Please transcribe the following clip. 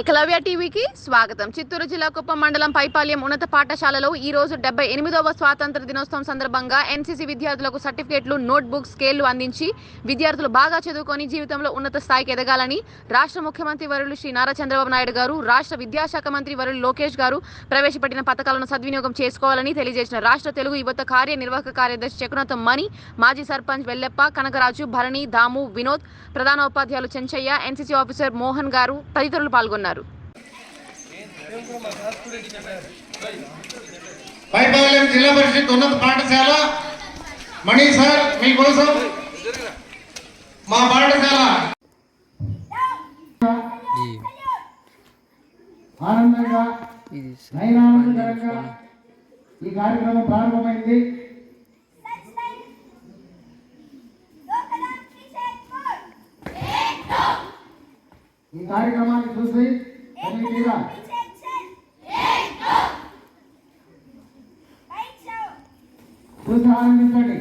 ఏకలవ్య టీవీకి స్వాగతం. చిత్తూరు జిల్లా కుప్పం మండలం పైపాల్యం ఉన్నత పాఠశాలలో ఈ రోజు డెబ్బై ఎనిమిదవ స్వాతంత్ర దినోత్సవం సందర్భంగా ఎన్సీసీ విద్యార్థులకు సర్టిఫికేట్లు నోట్ బుక్ స్కేళ్ళు అందించి విద్యార్థులు బాగా చదువుకొని జీవితంలో ఉన్నత స్థాయికి ఎదగాలని రాష్ట్ర ముఖ్యమంత్రి వరులు శ్రీ నారా చంద్రబాబు నాయుడు గారు రాష్ట్ర విద్యాశాఖ మంత్రి వరులు లోకేష్ గారు ప్రవేశపెట్టిన పథకాలను సద్వినియోగం చేసుకోవాలని తెలియజేసిన రాష్ట్ర తెలుగు యువత కార్యనిర్వాహక కార్యదర్శి చకునత మణి మాజీ సర్పంచ్ వెల్లెప్ప కనకరాజు భరణి దాము వినోద్ ప్రధాన ఉపాధ్యాయులు చెంచయ్య ఎన్సీసీ ఆఫీసర్ మోహన్ గారు తదితరులు పాల్గొన్నారు. పైపాలెం జిల్లా పరిషత్ ఉన్నత పాఠశాల. మణి సార్ మీకోసం మా పాఠశాల. जी ఆనందంగా ఇది నైనానందకరంగా ఈ కార్యక్రమం ప్రారంభమైంది. ఈ కార్యక్రమాన్ని చూసి మీద చూసి ఆనందించండి.